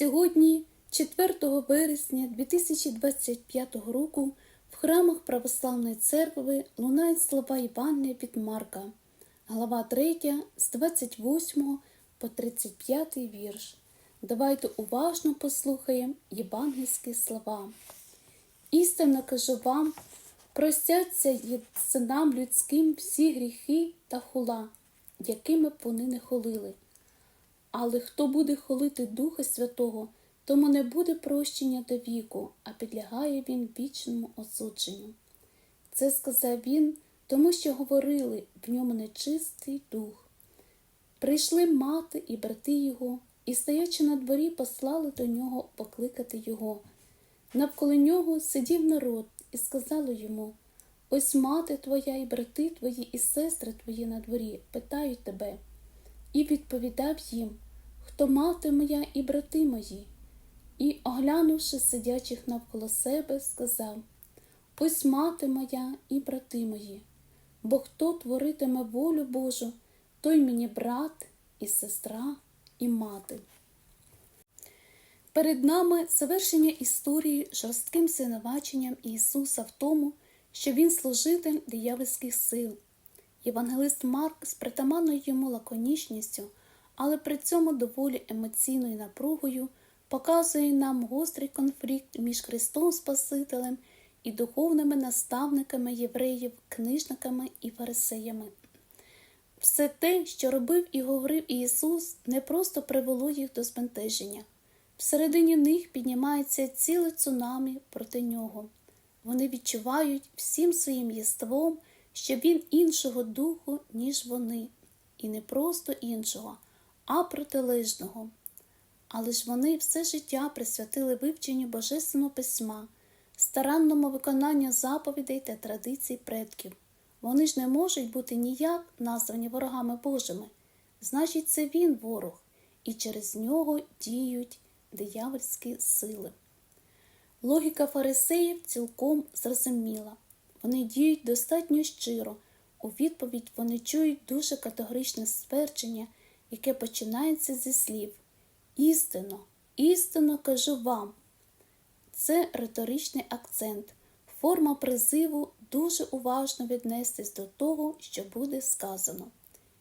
Сьогодні, 4 вересня 2025 року, в храмах Православної церкви лунають слова Євангелія від Марка, глава 3 з 28 по 35 вірш. Давайте уважно послухаємо євангельські слова. Істинно кажу вам, простяться синам людським всі гріхи та хула, якими б вони не холили. Але хто буде холити Духа Святого, тому не буде прощення до віку, а підлягає він вічному осудженню. Це сказав він, тому що говорили в ньому нечистий дух. Прийшли мати і брати його, і, стоячи на дворі, послали до нього покликати його. Навколо нього сидів народ і сказали йому Ось мати твоя і брати твої, і сестри твої на дворі питають тебе. І відповідав їм, хто мати моя і брати мої. І, оглянувши сидячих навколо себе, сказав Ось мати моя і брати мої, бо хто творитиме волю Божу, той мені брат і сестра, і мати. Перед нами завершення історії жорстким синуваченням Ісуса в тому, що Він служитель диявольських сил. Євангелист Марк з притаманною йому лаконічністю, але при цьому доволі емоційною напругою показує нам гострий конфлікт між Христом Спасителем і духовними наставниками євреїв, книжниками і фарисеями. Все те, що робив і говорив Ісус, не просто привело їх до збентеження. Всередині них піднімається ціле цунамі проти нього. Вони відчувають всім своїм єством, що він іншого духу, ніж вони, і не просто іншого, а протилежного. Але ж вони все життя присвятили вивченню Божественного письма, старанному виконанню заповідей та традицій предків. Вони ж не можуть бути ніяк названі ворогами Божими. Значить, це він ворог, і через нього діють диявольські сили. Логіка фарисеїв цілком зрозуміла. Вони діють достатньо щиро. У відповідь вони чують дуже категоричне ствердження, яке починається зі слів Істинно, істинно кажу вам. Це риторичний акцент, форма призиву дуже уважно віднестись до того, що буде сказано.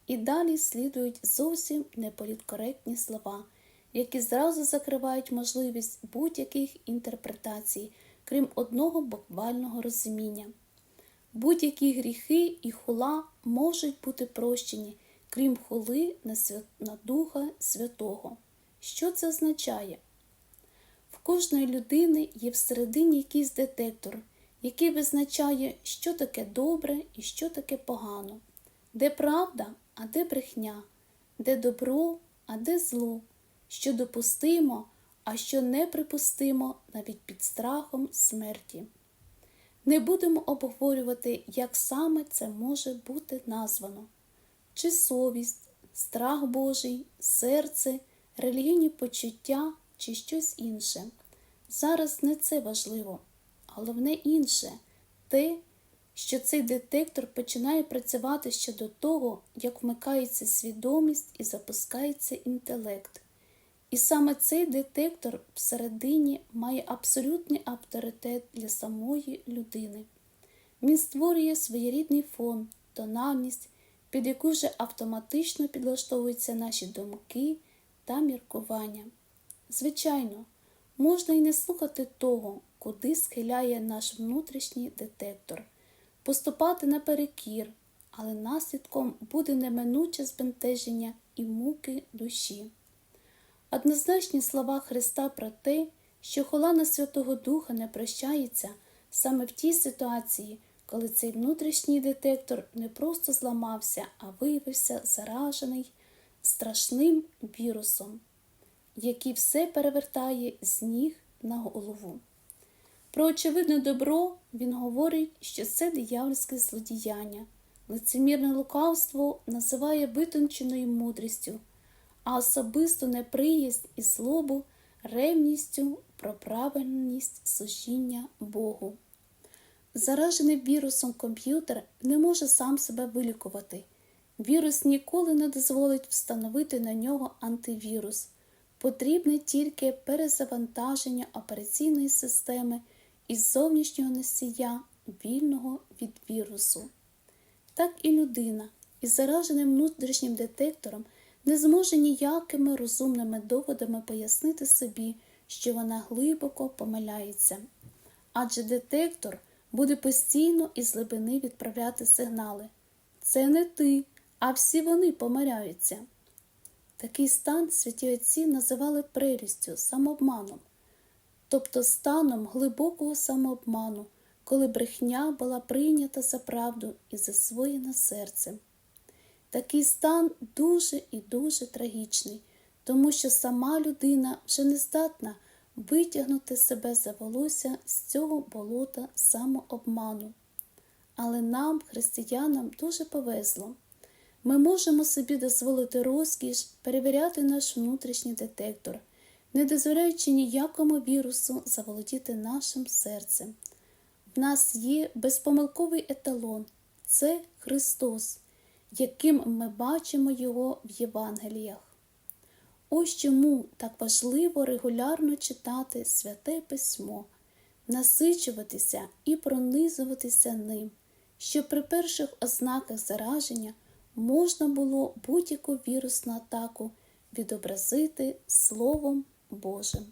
І далі слідують зовсім неполіткоректні слова, які зразу закривають можливість будь-яких інтерпретацій, крім одного буквального розуміння. Будь-які гріхи і хула можуть бути прощені, крім хули на, свят... на Духа Святого. Що це означає? В кожної людини є всередині якийсь детектор, який визначає, що таке добре і що таке погано, де правда, а де брехня, де добро, а де зло, що допустимо, а що неприпустимо навіть під страхом смерті. Не будемо обговорювати, як саме це може бути названо, чи совість, страх Божий, серце, релігійні почуття чи щось інше. Зараз не це важливо, головне інше те, що цей детектор починає працювати щодо того, як вмикається свідомість і запускається інтелект. І саме цей детектор всередині має абсолютний авторитет для самої людини. Він створює своєрідний фон, тональність, під яку вже автоматично підлаштовуються наші думки та міркування. Звичайно, можна і не слухати того, куди схиляє наш внутрішній детектор, поступати наперекір, але наслідком буде неминуче збентеження і муки душі. Однозначні слова Христа про те, що хола на Святого Духа не прощається саме в тій ситуації, коли цей внутрішній детектор не просто зламався, а виявився заражений страшним вірусом, який все перевертає з ніг на голову. Про очевидне добро він говорить, що це диявольське злодіяння, лицемірне лукавство називає витонченою мудрістю а особисту неприязнь і злобу ревністю про правильність служіння Богу. Заражений вірусом комп'ютер не може сам себе вилікувати. Вірус ніколи не дозволить встановити на нього антивірус. потрібне тільки перезавантаження операційної системи із зовнішнього носія, вільного від вірусу. Так і людина із зараженим внутрішнім детектором не зможе ніякими розумними доводами пояснити собі, що вона глибоко помиляється. Адже детектор буде постійно із глибини відправляти сигнали. Це не ти, а всі вони помиляються. Такий стан святі отці називали прелістю, самообманом, тобто станом глибокого самообману, коли брехня була прийнята за правду і засвоєна серцем. Такий стан дуже і дуже трагічний, тому що сама людина вже не здатна витягнути себе за волосся з цього болота самообману. Але нам, християнам, дуже повезло. Ми можемо собі дозволити розкіш перевіряти наш внутрішній детектор, не дозволяючи ніякому вірусу заволодіти нашим серцем. В нас є безпомилковий еталон це Христос, яким ми бачимо Його в Євангеліях. Ось чому так важливо регулярно читати святе письмо, насичуватися і пронизуватися ним, щоб при перших ознаках зараження можна було будь-яку вірусну атаку відобразити Словом Божим.